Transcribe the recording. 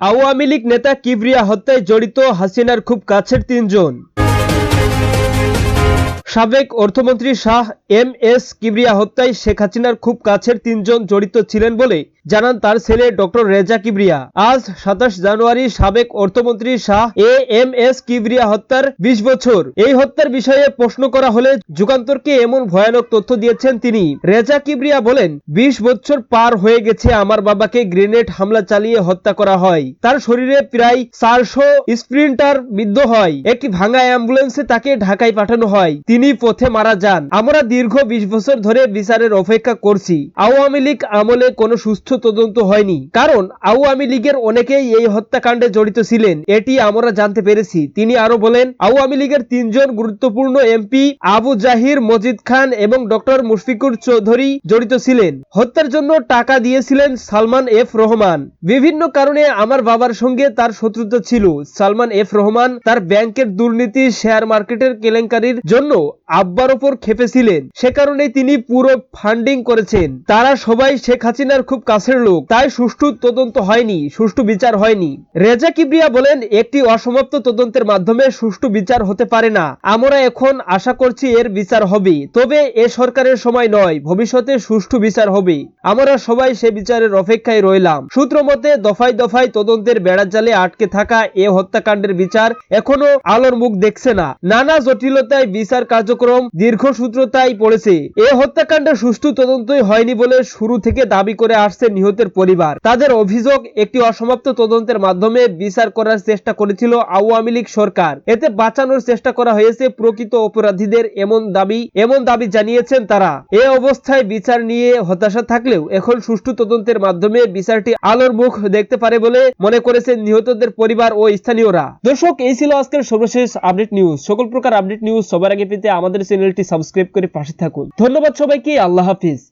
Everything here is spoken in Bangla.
আওয়ামী লীগ নেতা কিবরিয়া হত্যায় জড়িত হাসিনার খুব কাছের তিনজন। সাবেক অর্থমন্ত্রী শাহ এম এস কিবরিয়া হত্যায় শেখ হাসিনার খুব কাছের তিনজন জড়িত ছিলেন বলে জানান তার ছেলে ডক্টর রেজা কিবরিয়া। আজ সাতাশ জানুয়ারি সাবেক অর্থমন্ত্রী Shah A M S Kibria হত্যার বিশ বছর। এই হত্যার বিষয়ে প্রশ্ন করা হলে যুগান্তরকে এমন ভয়ানক তথ্য দিয়েছেন তিনি। রেজা কিবরিয়া বলেন, বিশ বছর পার হয়ে গেছে আমার বাবাকে গ্রেনেড হামলা চালিয়ে হত্যা করা হয়। তার শরীরে প্রায় চারশো স্প্রিন্টার বিদ্ধ হয়। একটি ভাঙা অ্যাম্বুলেন্সে তাকে ঢাকায় পাঠানো হয়। তিনি পথে মারা যান। আমরা দীর্ঘ বিশ বছর ধরে বিচারের অপেক্ষা করছি। আওয়ামী লীগ আমলে কোনো সুস্থ তদন্ত হয়নি। কারণ আওয়ামী লীগের অনেকেই এই হত্যাকাণ্ডে জড়িত ছিলেন। এটি আমরা জানতে পেরেছি। তিনি আরও বলেন, আওয়ামী লীগের তিনজন গুরুত্বপূর্ণ এমপি আবু জাহির, মজিদ খান এবং ডক্টর মুশফিকুর চৌধুরী জড়িত ছিলেন। হত্যার জন্য টাকা দিয়েছিলেন সালমান এফ রহমান। বিভিন্ন কারণে আমার বাবার সঙ্গে তার শত্রুতা ছিল। সালমান এফ রহমান তার ব্যাংকের দুর্নীতি, শেয়ার মার্কেটের কেলেঙ্কারির জন্য আব্বার ওপর খেপেছিলেন সে কারণে তিনি পুরো ফান্ডিং করেছেন। তারা সবাই শেখ হাসিনার খুব কাছের লোক, তাই সুষ্ঠু তদন্ত হয়নি, সুষ্ঠু বিচার হয়নি। রেজা কিবরিয়া বলেন, একটি অসমাপ্ত তদন্তের মাধ্যমে সুষ্ঠু বিচার হতে পারে না। আমরা এখন আশা করছি এর বিচার হবে। তবে এ সরকারের সময় নয়, ভবিষ্যতে সুষ্ঠু বিচার হবে। আমরা সবাই সে বিচারের অপেক্ষায় রইলাম। সূত্র মতে, দফায় দফায় তদন্তের বেড়াজালে আটকে থাকা এ হত্যাকাণ্ডের বিচার এখনও আলোর মুখ দেখছে না। নানা জটিলতায় বিচার কার্যক্রম দীর্ঘসূত্রতায় পড়েছে। এ হত্যাকাণ্ডের সুষ্ঠু তদন্তই হয়নি বলে শুরু থেকে দাবি করে আসছে নিহতের পরিবার। তাদের অভিযোগ, একটি অসমাপ্ত তদন্তের মাধ্যমে বিচার করার চেষ্টা করেছিল আওয়ামী লীগ সরকার। এতে বাঁচানোর চেষ্টা করা হয়েছে প্রকৃত অপরাধীদের এমন দাবি এমন দাবি জানিয়েছেন তারা। এ অবস্থায় বিচার নিয়ে হতাশা থাকলেও এখন সুষ্ঠু তদন্তের মাধ্যমে বিচারটি আলোর মুখ দেখতে পারে বলে মনে করেছেন নিহতদের পরিবার ও স্থানীয়রা। দর্শক, এই ছিল আজকের সর্বশেষ আপডেট নিউজ। সকল প্রকার আপডেট নিউজ সবার আগে পেতে আমাদের চ্যানেলটি সাবস্ক্রাইব করে পাশে থাকুন। ধন্যবাদ সবাইকে, আল্লাহ হাফিজ।